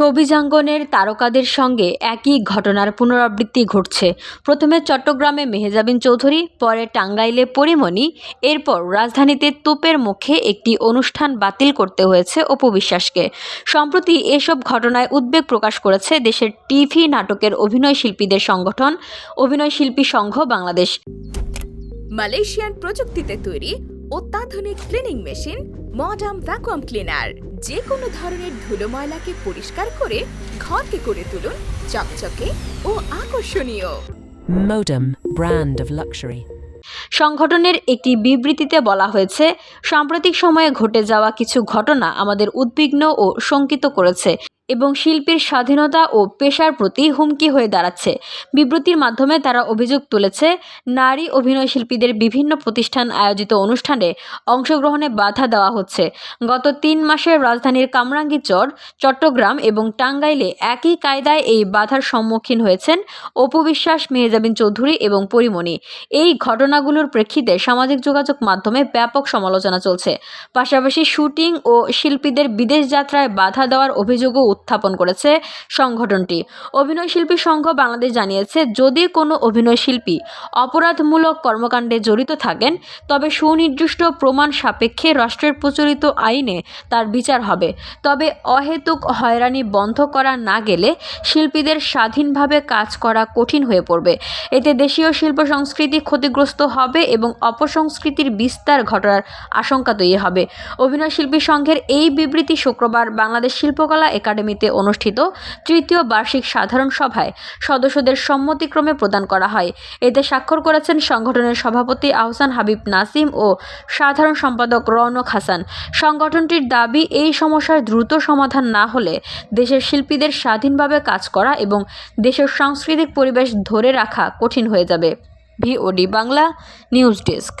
সবিজাঙ্গনের তারকাদের সঙ্গে একই ঘটনার পুনরাবৃত্তি ঘটছে। প্রথমে চট্টগ্রামে মেহেজাবিন চৌধুরী, পরে টাঙ্গাইলে পরিমণি, এরপর রাজধানীতে তোপের মুখে একটি অনুষ্ঠান বাতিল করতে হয়েছে অপু বিশ্বাসকে। সম্প্রতি এসব ঘটনায় উদ্বেগ প্রকাশ করেছে দেশের টিভি নাটকের অভিনয় শিল্পীদের সংগঠন, অভিনয় শিল্পী সংঘ বাংলাদেশ। মালয়েশিয়ান প্রযুক্তিতে তৈরি অত্যাধুনিক cleaning machine modern vacuum cleaner. যে কোনো ধরনের ধুলো ময়লাকে পরিষ্কার করে ঘরকে করে তুলুন চকচকে ও আকর্ষণীয়। Modem, brand of luxury. সংগঠনের একটি বিবৃতিতে বলা হয়েছে সাম্প্রতিক সময়ে ঘটে যাওয়া কিছু ঘটনা আমাদের উদ্বিগ্ন ও শঙ্কিত করেছে। এবং শিল্পীর স্বাধীনতা ও পেশার প্রতি হুমকি হয়ে দাঁড়াচ্ছে। বিবৃতির মাধ্যমে তারা অভিযোগ তুলেছে, নারী অভিনয় শিল্পীদের বিভিন্ন প্রতিষ্ঠান আয়োজিত অনুষ্ঠানে অংশগ্রহণে বাধা দেওয়া হচ্ছে। গত তিন মাসের রাজধানীর কামরাঙ্গীচর চট্টগ্রাম এবং টাঙ্গাইলে একই কায়দায় এই বাধার সম্মুখীন হয়েছেন অপু বিশ্বাস মেহজাবিন চৌধুরী এবং পরিমণি। এই ঘটনাগুলোর প্রেক্ষিতে সামাজিক যোগাযোগ মাধ্যমে ব্যাপক সমালোচনা চলছে। পাশাপাশি শুটিং ও শিল্পীদের বিদেশ যাত্রায় বাধা দেওয়ার অভিযোগও উত্থাপন করেছে সংগঠনটি। অভিনয় শিল্পী সংঘ বাংলাদেশ জানিয়েছে, যদি কোনো অভিনয় শিল্পী অপরাধমূলক কর্মকাণ্ডে জড়িত থাকেন, তবে সুনির্দিষ্ট প্রমাণ সাপেক্ষে রাষ্ট্রের প্রচলিত আইনে তার বিচার হবে। তবে অহেতুক হয়রানি বন্ধ করা না গেলে শিল্পীদের স্বাধীনভাবে কাজ করা কঠিন হয়ে পড়বে। এতে দেশীয় শিল্প সংস্কৃতি ক্ষতিগ্রস্ত হবে এবং অপসংস্কৃতির বিস্তার ঘটার আশঙ্কা তৈরি হবে। অভিনয় শিল্পী সংঘের এই বিবৃতি শুক্রবার বাংলাদেশ শিল্পকলা একাডেমিতে অনুষ্ঠিত তৃতীয় বার্ষিক সাধারণ সভায় সদস্যদের সম্মতিক্রমে প্রদান করা হয়। এতে স্বাক্ষর করেছেন সংগঠনের সভাপতি আহসান হাবিব নাসিম ও সাধারণ সম্পাদক রৌনক হাসান। সংগঠনটির দাবি, এই সমস্যার দ্রুত সমাধান না হলে দেশের শিল্পীদের স্বাধীনভাবে কাজ করা এবং দেশের সাংস্কৃতিক পরিবেশ ধরে রাখা কঠিন হয়ে যাবে। VOD Bangla news desk.